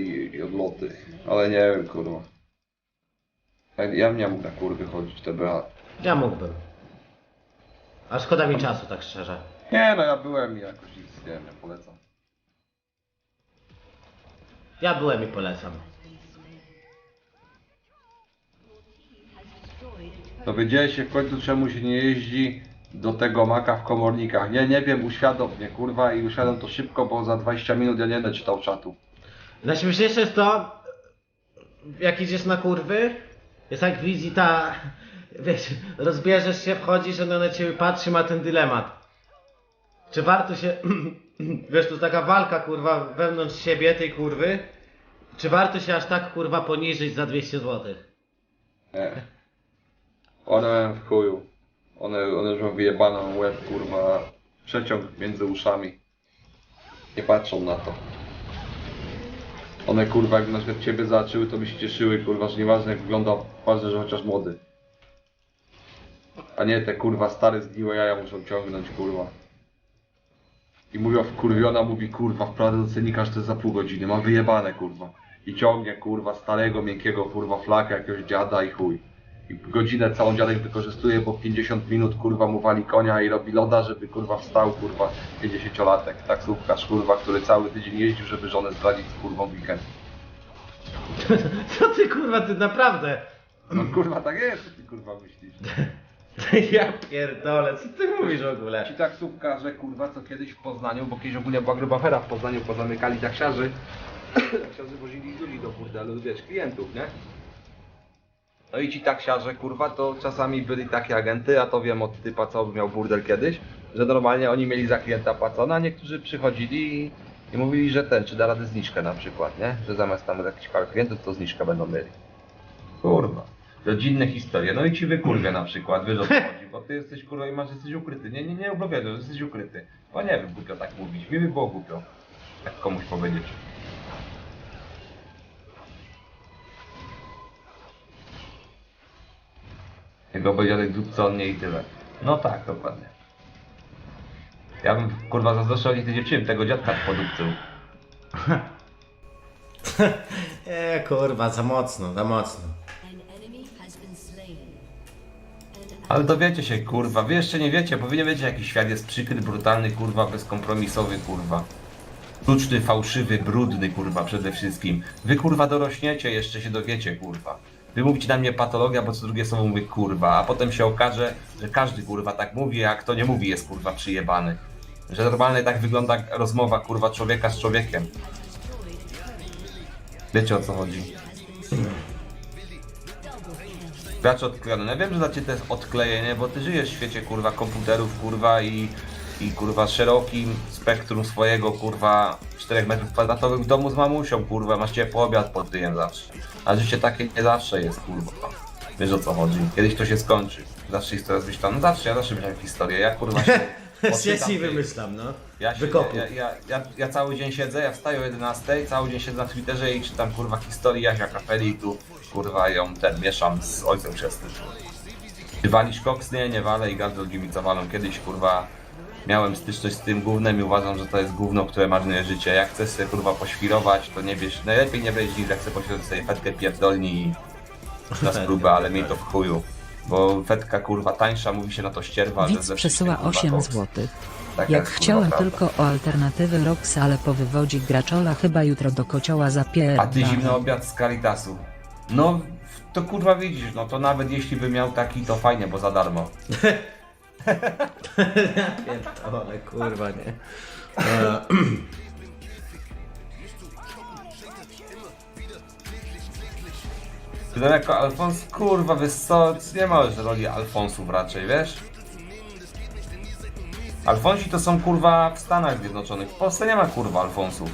i, i odloty. Ale nie wiem, kurwa. Ja, ja bym nie mógł na kurwy chodzić, TBA. Ja mógłbym. A szkoda mi czasu, tak szczerze. Nie no, ja byłem i jakoś nic, nie wiem, ja polecam. Ja byłem i polecam. Dowiedziałeś się w końcu czemu się nie jeździ do tego maka w komornikach. Nie, nie wiem, uświadom mnie, kurwa, i uświadom to szybko, bo za 20 minut ja nie będę czytał czatu. Najśmieszniejsze jest to, jak idziesz na kurwy, jest jak wizji ta, wiesz, rozbierzesz się, wchodzisz, ona na ciebie patrzy, ma ten dylemat. Czy warto się, wiesz, to taka walka, kurwa, wewnątrz siebie, tej kurwy, czy warto się aż tak, kurwa, poniżyć za 200 zł? Nie. One mają w chuju. One, one już mają wyjebaną łeb, kurwa, przeciąg między uszami. Nie patrzą na to. One, kurwa, jakby na przykład ciebie zobaczyły, to by się cieszyły, kurwa, że nieważne jak wygląda, ważne, że chociaż młody. A nie te, kurwa, stare zgniłe jaja muszą ciągnąć, kurwa. I mówią, wkurwiona mówi, kurwa, wprawdzie do cenika, że to jest za pół godziny, mam wyjebane, kurwa. I ciągnie, kurwa, starego, miękkiego, kurwa, flaka jakiegoś dziada i chuj. I godzinę całą dziadek wykorzystuje, bo 50 minut, kurwa, mu wali konia i robi loda, żeby, kurwa, wstał, kurwa, 50-latek. Taksówkarz, kurwa, który cały tydzień jeździł, żeby żonę zdradzić z kurwą weekend. Co ty, kurwa, ty naprawdę? No, kurwa, tak jest, co ty, kurwa, myślisz? Ja pierdolę, co ty mówisz w ogóle? Ci taksówkarze, kurwa, co kiedyś w Poznaniu, bo kiedyś ogólnie była gruba afera w Poznaniu, pozamykali taksiarzy. taksiarzy wozili ludzi do burdelu, wiesz, klientów, nie? No i ci taksiarze, kurwa, to czasami byli takie agenty, a to wiem od typa, co miał burdel kiedyś, że normalnie oni mieli za klienta płacone, a niektórzy przychodzili i, i mówili, że ten, czy da radę zniżkę na przykład, nie? Że zamiast tam jakichś parę klientów, to zniżkę będą mieli. Kurwa. Rodzinne historie. No i ci wykurwia na przykład, wiesz o co chodzi, bo ty jesteś kurwa i masz, jesteś ukryty. Nie, nie, nie opowiadaj, że jesteś ukryty. No nie wiem, głupio tak mówić. Mi by było głupio. Tak komuś powiedzieć. Jego będzie dupco on nie i tyle. No tak, dokładnie. Ja bym kurwa zazdroszczał nie tej dziewczyny, tego dziadka podupcył. E, kurwa, za mocno, za mocno. An enemy has been slain. Ale dowiecie się, kurwa. Wy jeszcze nie wiecie, bo wy nie wiecie, jaki świat jest przykry, brutalny, kurwa, bezkompromisowy, kurwa. Sztuczny, fałszywy, brudny, kurwa, przede wszystkim. Wy, kurwa, dorośniecie, jeszcze się dowiecie, kurwa. Wy mówicie na mnie patologia, bo co drugie słowo mówię, kurwa, a potem się okaże, że każdy, kurwa, tak mówi, a kto nie mówi, jest, kurwa, przyjebany. Że normalnie tak wygląda rozmowa, kurwa, człowieka z człowiekiem. Wiecie, o co chodzi. Gracz odklejony. No ja wiem, że dla jest odklejenie, bo ty żyjesz w świecie kurwa komputerów, kurwa i, i kurwa szerokim spektrum swojego kurwa 4 metrów kwadratowych w domu z mamusią, kurwa, masz ciepły obiad pod tyjem zawsze. A życie takie nie zawsze jest, kurwa. Wiesz o co chodzi. Kiedyś to się skończy. Zawsze jest tam. No zawsze, ja zawsze miałem historię. Ja kurwa się. Ja tej- wymyślam, no. ja, się, ja, ja, ja, ja cały dzień siedzę, ja wstaję o 11, cały dzień siedzę na Twitterze i czytam kurwa historii Jasia Kapeli i tu kurwa ją ten mieszam z ojcem chrzestnym. Czy walisz koks? Nie, nie walę i gardło mi co walą. Kiedyś kurwa miałem styczność z tym gównem i uważam, że to jest gówno, które marnuje życie. Jak chcesz sobie kurwa poświrować, to nie bierz, najlepiej nie brać nic, jak chcę poświrować sobie fetkę pierdolni i na spróbę, ale miej to w chuju. Bo fetka kurwa tańsza, mówi się na to ścierwa, że Widz ze przesyła wszystkich, kurwa, 8 koks. zł. Taka Jak jest, chciałem prawda. tylko o alternatywy Rox, ale po wywodzi graczola chyba jutro do kocioła A ty zapierdam. zimny obiad z Caritasu. No, to kurwa widzisz, no to nawet jeśli by miał taki, to fajnie, bo za darmo. Pierdolę, kurwa, nie. E, tam jako Alfons, kurwa, wiesz co, nie ma już roli Alfonsów raczej, wiesz? Alfonsi to są kurwa w Stanach Zjednoczonych, w Polsce nie ma kurwa Alfonsów.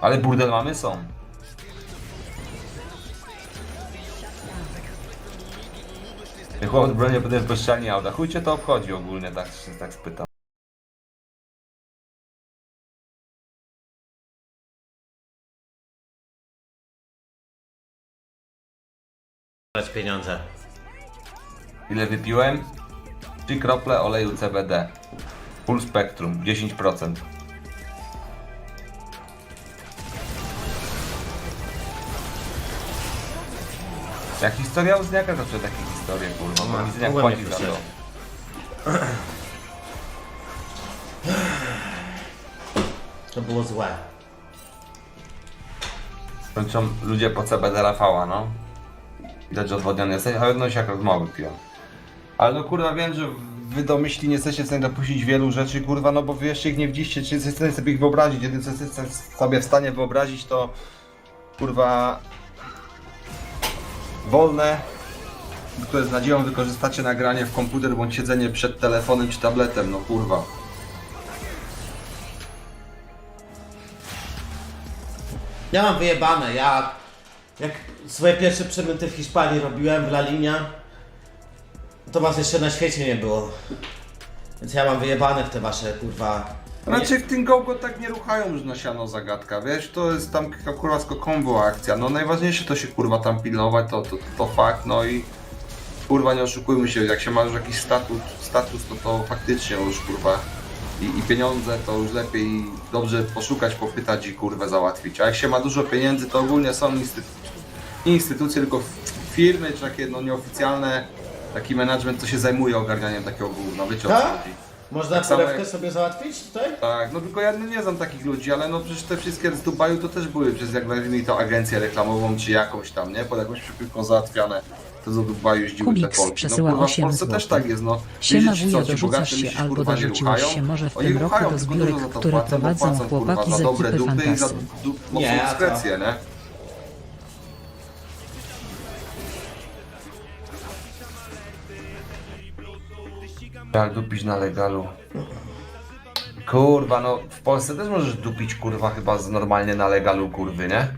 Ale burdel mamy są. Jak chłop bronię potem w bezczelnie auta. Chuj cię to obchodzi ogólnie, tak się tak spytam. brać pieniądze. Ile wypiłem? 3 krople oleju CBD. Full spektrum, 10%. Jak historia uzniaka zawsze takie historie, kurwa, bo No, nic nie mogłem płaci nie za to. To było złe. Kończą ludzie po CBD Rafała, no. Widać, że odwodniony jesteś, ale no się jak rozmowy piją. Ale no kurwa wiem, że wy domyślni nie jesteście w stanie dopuścić wielu rzeczy, kurwa, no bo wy jeszcze ich nie widzicie, czy jesteście w stanie sobie ich wyobrazić. Jedyne co jesteście sobie w stanie wyobrazić to kurwa wolne, które z nadzieją wykorzystacie nagranie w komputer bądź siedzenie przed telefonem czy tabletem, no kurwa. Ja mam wyjebane, ja jak swoje pierwsze przemyty w Hiszpanii robiłem w La Linia, to was jeszcze na świecie nie było. Więc ja mam wyjebane w te wasze kurwa. Znaczy w tym go tak nie ruchają, że na siano zagadka, wiesz, to jest tam kurwa kombo akcja, no najważniejsze to się kurwa tam pilnować, to, to, to fakt, no i kurwa nie oszukujmy się, jak się ma już jakiś status, status to to faktycznie już kurwa i, i pieniądze to już lepiej dobrze poszukać, popytać i kurwę załatwić, a jak się ma dużo pieniędzy to ogólnie są instytucje, nie instytucje, tylko firmy czy takie no nieoficjalne, taki management, co się zajmuje ogarnianiem takiego gówna, wiecie o co Tak? chodzi. Można Tak jak- sobie załatwić tutaj? Tak, no tylko ja nie znam takich ludzi, ale no przecież te wszystkie z Dubaju to też były przez jak nazwijmy to agencję reklamową czy jakąś tam, nie? Pod jakąś przykrywką załatwiane. To do Dubaju jeździły te Polki. No przesyła kurwa, w 8 Polsce też złotych. tak jest, no. Siema ci dorzucasz się albo kurwa, nie dorzuciłeś ruchają? się może w Oni tym roku ruchają, do tylko zbiórek, dużo za to które płacą, bo prowadzą płacą, kurwa, chłopaki za z dobre ekipy dupy i za Fantasy. Nie, dyskrecję, nie? Jak dupić na legalu? Kurwa, no w Polsce też możesz dupić kurwa chyba z normalnie na legalu kurwy, nie?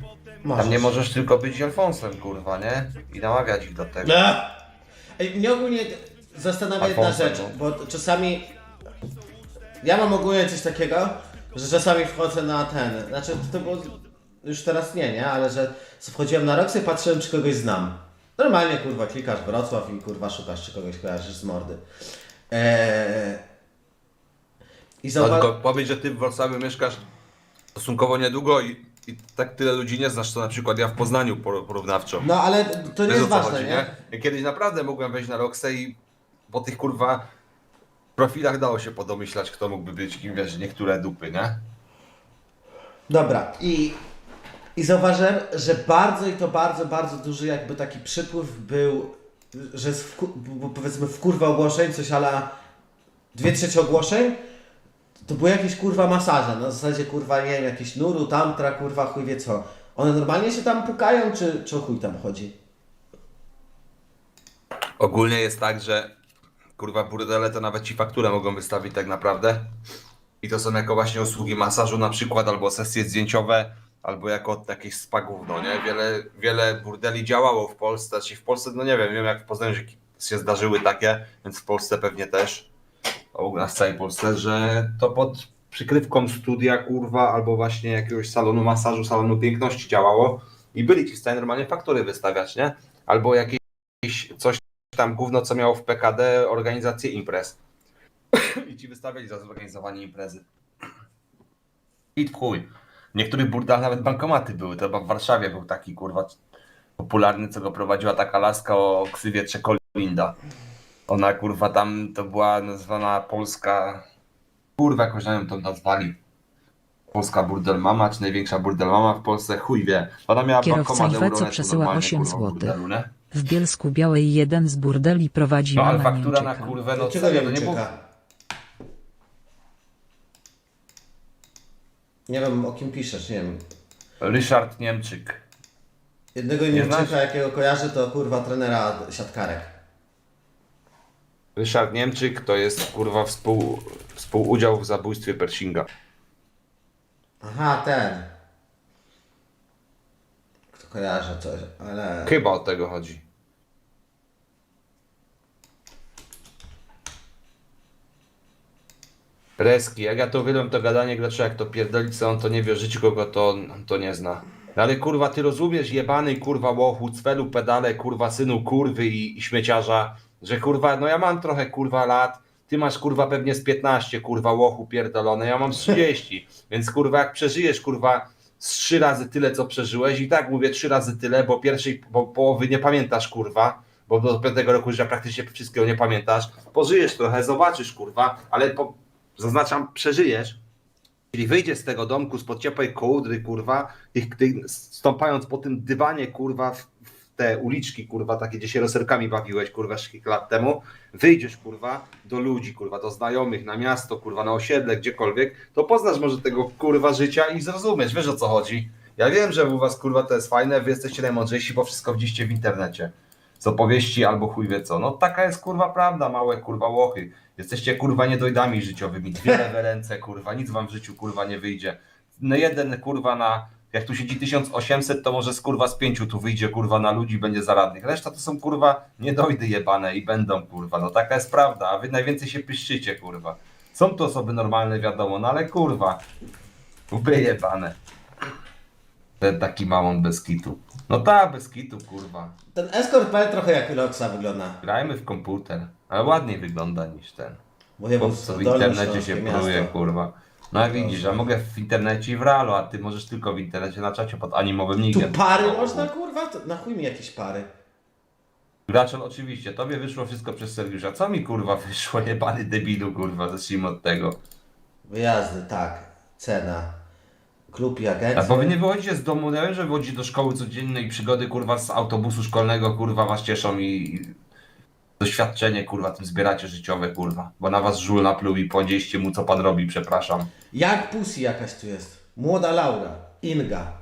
Tam nie możesz tylko być Alfonsem kurwa, nie? I namawiać ich do tego. No. Ej, mnie ogólnie zastanawia jedna Alfonso, rzecz, no. bo czasami ja mam ogólnie coś takiego, że czasami wchodzę na ten, znaczy to było, już teraz nie, nie, ale że wchodziłem na Roxy i patrzyłem czy kogoś znam. Normalnie kurwa klikasz Wrocław i kurwa szukasz czy kogoś kojarzysz z mordy. Eee... I No, zauważ... tylko powiedz, że ty w Wrocławiu mieszkasz stosunkowo niedługo i, i tak tyle ludzi nie znasz, co na przykład ja w Poznaniu por- porównawczo. No ale to nie Wiesz, jest ważne, chodzi, nie? Ja Kiedyś naprawdę mogłem wejść na Roxę i po tych kurwa profilach dało się podomyślać, kto mógłby być kim, wiesz, niektóre dupy, nie? Dobra, i, i zauważyłem, że bardzo i to bardzo, bardzo duży jakby taki przypływ był, że bo powiedzmy w kurwa ogłoszeń, coś ala dwie trzecie ogłoszeń, to były jakieś kurwa masaże, na zasadzie kurwa, nie wiem, jakieś nuru, tantra, kurwa, chuj wie co. One normalnie się tam pukają, czy, czy o chuj tam chodzi? Ogólnie jest tak, że kurwa burdele to nawet ci fakturę mogą wystawić tak naprawdę. I to są jako właśnie usługi masażu na przykład, albo sesje zdjęciowe, albo jako jakieś spa gówno, nie? Wiele, wiele burdeli działało w Polsce, znaczy w Polsce, no nie wiem, wiem jak w Poznaniu się zdarzyły takie, więc w Polsce pewnie też, u nas w całej Polsce, że to pod przykrywką studia, kurwa, albo właśnie jakiegoś salonu masażu, salonu piękności działało i byli ci w stanie normalnie faktury wystawiać, nie? Albo jakieś coś tam gówno, co miało w PKD organizację imprez. I ci wystawiali za zorganizowanie imprezy. I chuj. W niektórych burdach nawet bankomaty były. To chyba w Warszawie był taki kurwa popularny, co go prowadziła taka laska o ksywie Czekolinda. Ona kurwa tam to była nazwana polska. Kurwa, jakoś na to nazwali. Polska burdel mama, czy największa burdel mama w Polsce, chuj wie. Ona miała Kierowca Iweco Euronetu przesyła normalnie, 8 kurwa, w nie? Bielsku Białej jeden z burdeli prowadzi No ale faktura na kurwę, no serio, nie nie było... Nie wiem o kim piszesz, nie wiem. Ryszard Niemczyk. Jednego Nie Niemczyka, znasz? jakiego kojarzy, to kurwa trenera siatkarek. Ryszard Niemczyk to jest kurwa współ, współudział w zabójstwie Pershinga. Aha, ten. Kto kojarzy coś, ale... Chyba o tego chodzi. Reski, jak ja to uwielbiam to gadanie gracza, jak to pierdolić, co on to nie wie życiu, kogo to, to nie zna. Ale kurwa, ty rozumiesz, jebany kurwa łochu, cwelu pedale, kurwa synu kurwy i, i śmieciarza, że kurwa, no ja mam trochę kurwa lat, ty masz kurwa pewnie z 15 kurwa łochu pierdolone, ja mam z 30, więc kurwa jak przeżyjesz kurwa z trzy razy tyle, co przeżyłeś i tak mówię trzy razy tyle, bo pierwszej połowy nie pamiętasz, kurwa, bo do piątego roku życia praktycznie wszystkiego nie pamiętasz. Pożyjesz trochę, zobaczysz, kurwa, ale po, zaznaczam, przeżyjesz. Czyli wyjdziesz z tego domku spod ciepłej kołdry, kurwa, tych, stąpając po tym dywanie, kurwa, w te uliczki, kurwa, takie, gdzie się roserkami bawiłeś, kurwa, kilka lat temu, wyjdziesz, kurwa, do ludzi, kurwa, do znajomych, na miasto, kurwa, na osiedle, gdziekolwiek, to poznasz może tego, kurwa, życia i zrozumiesz, wiesz o co chodzi. Ja wiem, że u was, kurwa, to jest fajne, wy jesteście najmądrzejsi, bo wszystko widzicie w internecie. Z opowieści albo chuj wie co. No taka jest, kurwa, prawda, małe, kurwa, łochy. Jesteście, kurwa, niedojdami życiowymi, dwie lewe ręce, kurwa, nic wam w życiu, kurwa, nie wyjdzie. No jeden, kurwa, na... Jak tu siedzi 1800, to może z kurwa z pięciu tu wyjdzie kurwa na ludzi, będzie zaradnych. Reszta to są kurwa niedojdy jebane i będą kurwa. No taka jest prawda, a wy najwięcej się pyszczycie kurwa. Są to osoby normalne, wiadomo, no ale kurwa. Łby jebane. Ten taki małon bez kitu. No ta, bez kitu kurwa. Ten Escort P trochę jak Roxa wygląda. Grajmy w komputer. Ale ładniej wygląda niż ten. Bo ja Po co w internecie się pruje, kurwa. No a widzisz, a mogę w internecie i w realu, a ty możesz tylko w internecie na czacie pod animowym Tu nikiem. pary można kurwa? To na chuj mi jakieś pary. Graczol oczywiście, tobie wyszło wszystko przez Sergiusza. Co mi kurwa wyszło, jebany debilu kurwa, zacznijmy od tego. Wyjazdy, tak. Cena. Klub i A agencja. bo wy nie wychodzicie z domu, ja wiem, że wychodzicie do szkoły codziennej i przygody kurwa z autobusu szkolnego kurwa was cieszą i, i doświadczenie kurwa tym zbieracie życiowe kurwa. Bo na was żul napluł i powiedzieliście mu co pan robi, przepraszam. Jak Pussy jakaś tu jest. Młoda Laura. Inga.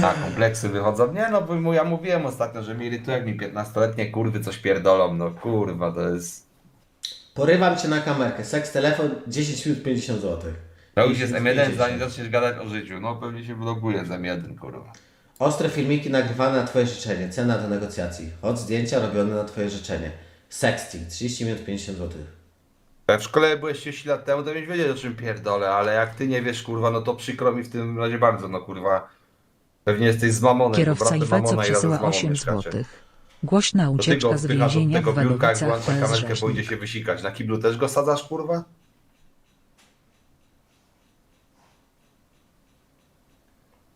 Tak, kompleksy wychodzą. Nie no, bo ja mówiłem ostatnio, że mnie irytuje jak mi 15-letnie kurwy coś pierdolą. No kurwa, to jest... Porywam cię na kamerkę. Seks telefon 10 minut 50 zł. To już jest M1, zanim zaczniesz gadać o życiu. No pewnie się blokuje z M1, kurwa. Ostre filmiki nagrywane na twoje życzenie. Cena do negocjacji. Od zdjęcia robione na twoje życzenie. Sexting 30 minut 50 zł. Jak w szkole byłeś 30 lat temu, to byś wiedział o czym pierdolę, ale jak ty nie wiesz, kurwa, no to przykro mi w tym razie bardzo, no kurwa. Pewnie jesteś z mamonem. Kierowca bratem Iwaco mamona i razem z przesyła mamą 8 mieszkacie. złotych. Głośna To ty go ucieczka z odpychasz od więzienia tego w biurka, jak Wadowicach włącza kamerkę, pójdzie się wysikać. Na kiblu też go sadzasz, kurwa?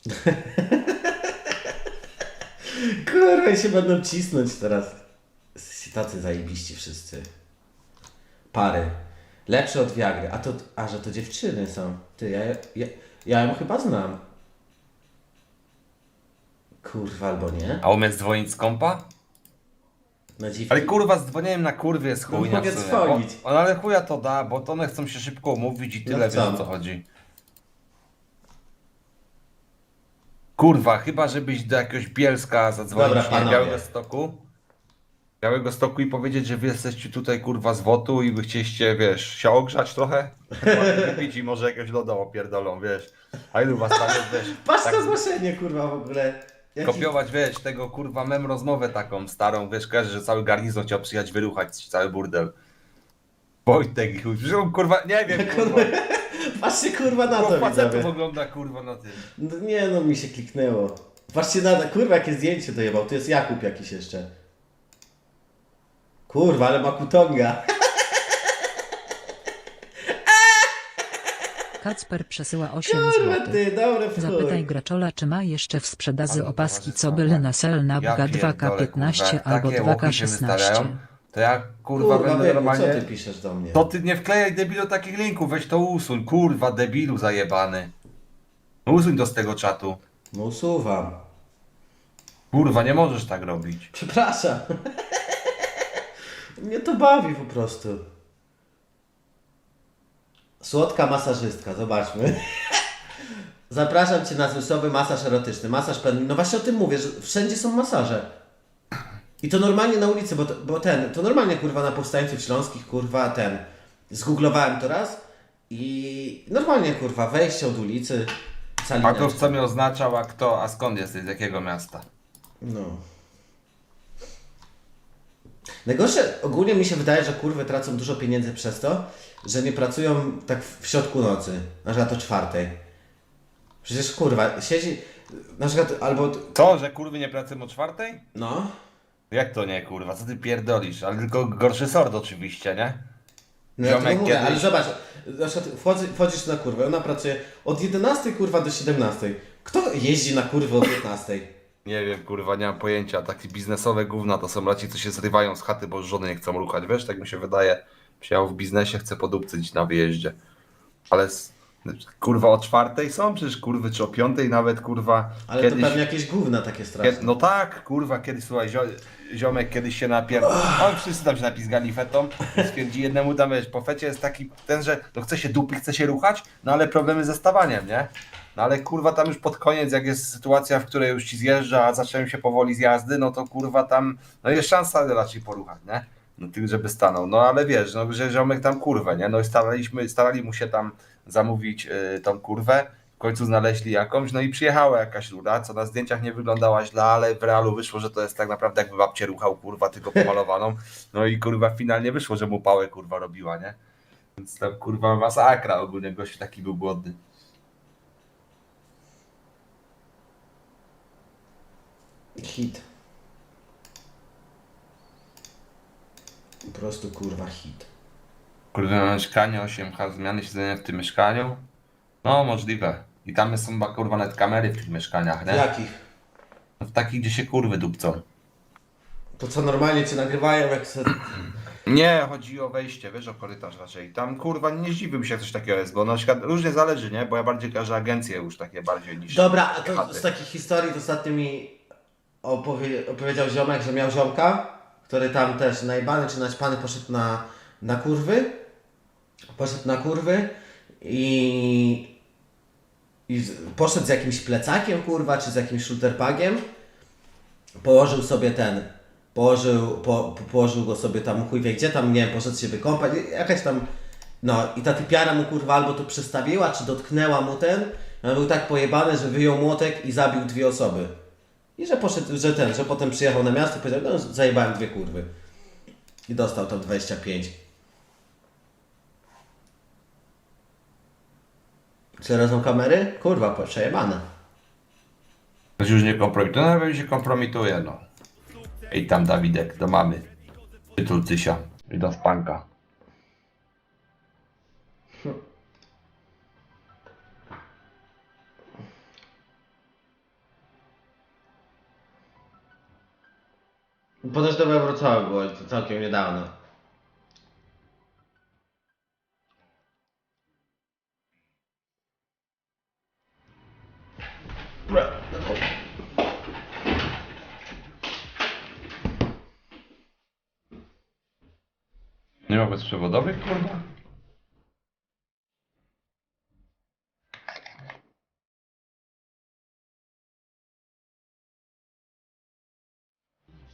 Kurwa, się będą cisnąć teraz. Tacy zajebiści wszyscy. Pary. Lepsze od Viagry. A to, a że to dziewczyny są. Ty, ja, ja, ja ją chyba znam. Kurwa, albo nie. A umiesz dzwonić z kompa? Na dziwki. Ale kurwa, z dzwonieniem na kurwie jest No chujnia mogę dzwonić. No ale chuja to da, bo to one chcą się szybko umówić i tyle, No co? o co chodzi. Kurwa, chyba żebyś do jakiegoś Bielska zadzwonić, Dobra, panowie. Białego Stoku. Białego Stoku i powiedzieć, że wy jesteście tutaj kurwa z wotu i wy chcieliście, wiesz, się ogrzać trochę. Wypić i może jakieś loda opierdolą, wiesz. A ilu was tam jest, wiesz. Patrz tak to zgłoszenie, kurwa, w ogóle. Jaki... kopiować, wiesz, tego kurwa mem rozmowę taką starą, wiesz, kojarzy, że cały garnizon chciał przyjechać wyruchać cały burdel. Wojtek, i chuj, przecież on, kurwa, nie wiem, kurwa, Patrzcie, kurwa, na to, facetów widzowie. ogląda, kurwa, na tym. No, nie no, mi się kliknęło. Patrzcie na to, kurwa, jakie zdjęcie dojebał. Tu jest Jakub jakiś jeszcze. Kurwa, ale ma kutonga. Kacper przesyła 8 Kurwa, złotych. ty, dobre w chuj. Zapytaj Graczola, czy ma jeszcze w sprzedaży Ale opaski, co tak. na sel na Ja Bga pierdolę, 2K15 kurwa, jak albo takie łoki się 2K16. wystawiają, To ja, kurwa, Kurwa, będę normalnie... co ty piszesz do mnie? To ty nie wklejaj debilu takich linków, weź to usuń, kurwa, debilu zajebany. Usuń to z tego czatu. No usuwam. Kurwa, nie możesz tak robić. Przepraszam. Mnie to bawi po prostu. Słodka masażystka, zobaczmy. Zapraszam Cię na zmysłowy masaż erotyczny, masaż pełny. No właśnie o tym mówię, że wszędzie są masaże. I to normalnie na ulicy, bo, to, bo ten, to normalnie kurwa na powstańców śląskich, kurwa ten. Zgooglowałem to raz i normalnie kurwa wejście od ulicy, A salina. to co mnie oznaczał, a kto, a skąd jesteś, z jakiego miasta? No. Najgorsze, ogólnie mi się wydaje, że kurwy tracą dużo pieniędzy przez to, że nie pracują tak w środku nocy, na przykład o czwartej. Przecież kurwa, siedzi, na przykład albo, To, że kurwy nie pracują o czwartej? no, Jak to nie, kurwa, co ty pierdolisz? Ale tylko gorszy sort oczywiście, nie? No ja Ziomek mówię, ale kiedyś- zobacz, na przykład wchodzi, wchodzisz na kurwę, ona pracuje od 11 kurwa do 17. Kto jeździ na kurwę o 15? Nie wiem, kurwa, nie mam pojęcia. Takie biznesowe gówna to są raczej, co się zrywają z chaty, bo żony nie chcą ruchać. Wiesz, tak mi się wydaje. Przyjechał w biznesie, chce podupcyć na wyjeździe. Ale s- kurwa o czwartej są? Przecież kurwy, czy o piątej nawet, kurwa. Ale kiedyś... to pewnie jakieś gówna takie straszne. Kiedy, no tak, kurwa, kiedyś, słuchaj, zio, ziomek kiedyś się napier... On wszyscy tam się napizgali fetą stwierdzi jednemu tam, wiesz, po fecie jest taki ten, że no chce się dupi, chce się ruchać, no ale problemy ze stawaniem, nie? No ale kurwa tam już pod koniec, jak jest sytuacja, w której już ci zjeżdża, a zacząłem się powoli z jazdy, no to kurwa tam, no jest szansa raczej poruchać, nie? No tych, żeby stanął. No ale wiesz, no że ziomek tam kurwę, nie? No i staraliśmy, starali mu się tam zamówić y, tą kurwę. W końcu znaleźli jakąś, no i przyjechała jakaś rura, co na zdjęciach nie wyglądała źle, ale w realu wyszło, że to jest tak naprawdę jakby babcie ruchał, kurwa, tylko pomalowaną. No i kurwa finalnie wyszło, że mu pałę kurwa robiła, nie? Więc tam kurwa masakra ogólnie, gość taki był głodny. Hit. Po prostu kurwa hit. Kurwa mieszkanie, 8H zmiany siedzenia w tym mieszkaniu? No możliwe. I tam są chyba kurwa nawet kamery w tych mieszkaniach, nie? Jakich? No, w takich, gdzie się kurwy dupcą. To co normalnie cię nagrywają jak se... Nie, chodzi o wejście, wiesz, o korytarz raczej. Tam kurwa nie zdziwiłbym się, jak coś takiego jest, bo na przykład różnie zależy, nie? Bo ja bardziej kojarzę agencje już takie bardziej niż... Dobra, a to chaty. z takich historii to ostatnio mi opowie, opowiedział ziomek, że miał ziomka, który tam też najbany czy naćpany poszedł na, na kurwy. Poszedł na kurwy i, i poszedł z jakimś plecakiem kurwa, czy z jakimś shooterpagiem. Położył sobie ten, położył, po, po, położył go sobie tam chuj wie gdzie, tam nie wiem, poszedł się wykąpać, jakaś tam, no i ta typiara mu kurwa albo to przestawiła, czy dotknęła mu ten, on był tak pojebany, że wyjął młotek i zabił dwie osoby. I że poszedł, że ten, że potem przyjechał na miasto i powiedział, no zajebałem dwie kurwy. I dostał tam 25. Teraz są kamery? Kurwa, po- przejebane. To już nie kompromituje, no się kompromituje, no. I tam Dawidek, do mamy. Tytul Tysia. I do spanka. Ponoć do Wrocławia było, to całkiem niedawno. Nie ma bezprzewodowych, kurwa?